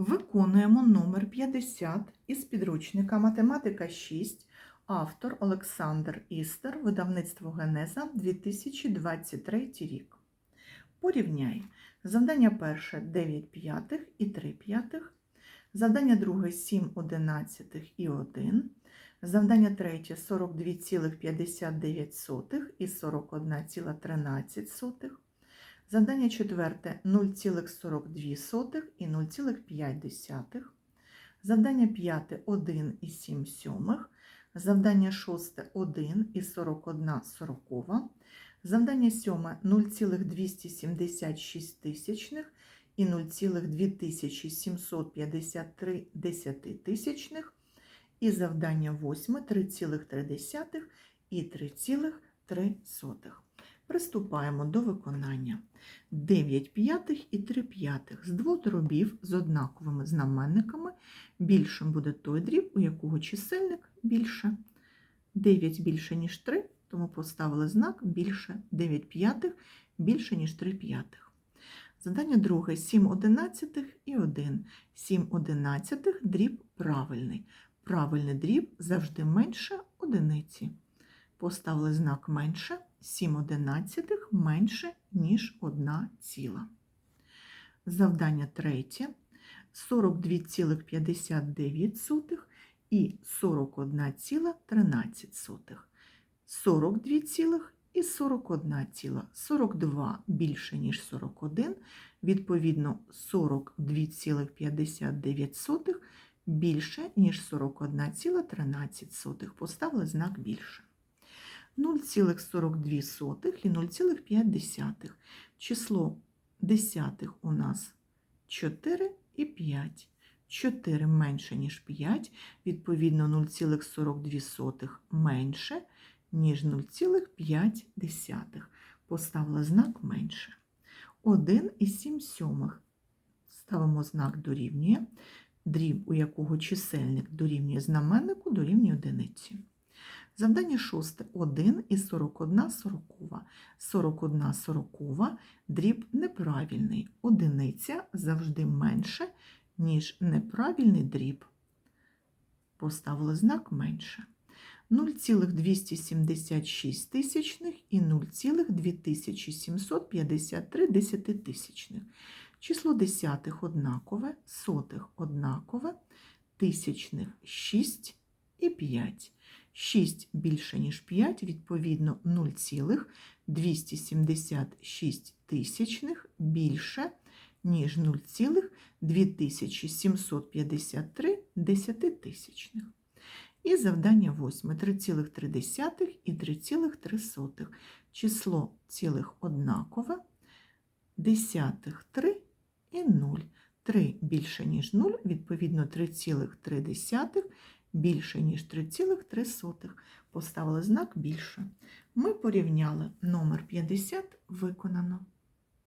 Виконуємо номер 50 із підручника Математика 6, автор Олександр Істер, видавництво Генеза 2023 рік. Порівняй. Завдання перше 9 п'ятих і 3 п'ятих. Завдання друге 7 одинадцятих і 1. Завдання третє 42,59 і 41,13. Завдання четверте 0,42 і 0,5. Завдання п'яте 1 і 7 сьомих. Завдання шосте 1 і 41 сорокова. Завдання сьоме 0,276 тисячних і 0,2753 десятитисячних. І завдання восьме 3,3 і 3,3. Приступаємо до виконання. 9 п'ятих і 3 п'ятих з двох дробів з однаковими знаменниками. Більшим буде той дріб, у якого чисельник більше. 9 більше, ніж 3, тому поставили знак більше 9 п'ятих більше, ніж 3 п'ятих. Задання друге 7 одинадцятих і 1. 7 одинадцятих дріб правильний. Правильний дріб завжди менше одиниці. Поставили знак менше 7 одинадцятих менше, ніж 1 ціла. Завдання третє 42,59 і 41,13. 42 цілих і 41 ціла. 42 більше, ніж 41, відповідно 42,59 більше, ніж 41,13. Поставили знак більше. 0,42 і 0,5. Число десятих у нас 4 і 5. 4 менше, ніж 5, відповідно 0,42 менше, ніж 0,5. Поставила знак менше. 1 і 7 сьомих. Ставимо знак дорівнює. Дріб, у якого чисельник дорівнює знаменнику, дорівнює одиниці. Завдання шосте 1 і 41 сорокова. 41 сорокова дріб неправильний. Одиниця завжди менше, ніж неправильний дріб. Поставили знак менше. 0,276 тисячних і 0,2753 десятитисячних. Число десятих однакове, сотих однакове, тисячних 6 і 5. 6 більше, ніж 5, відповідно 0,276 тисячних більше, ніж 0,2753 десятитисячних. І завдання 8 3,3 і 3,3. Число цілих однакове, десятих 3 і 0. 3 більше, ніж 0, відповідно 3,3 більше, ніж 3,3. Поставили знак більше. Ми порівняли номер 50 виконано.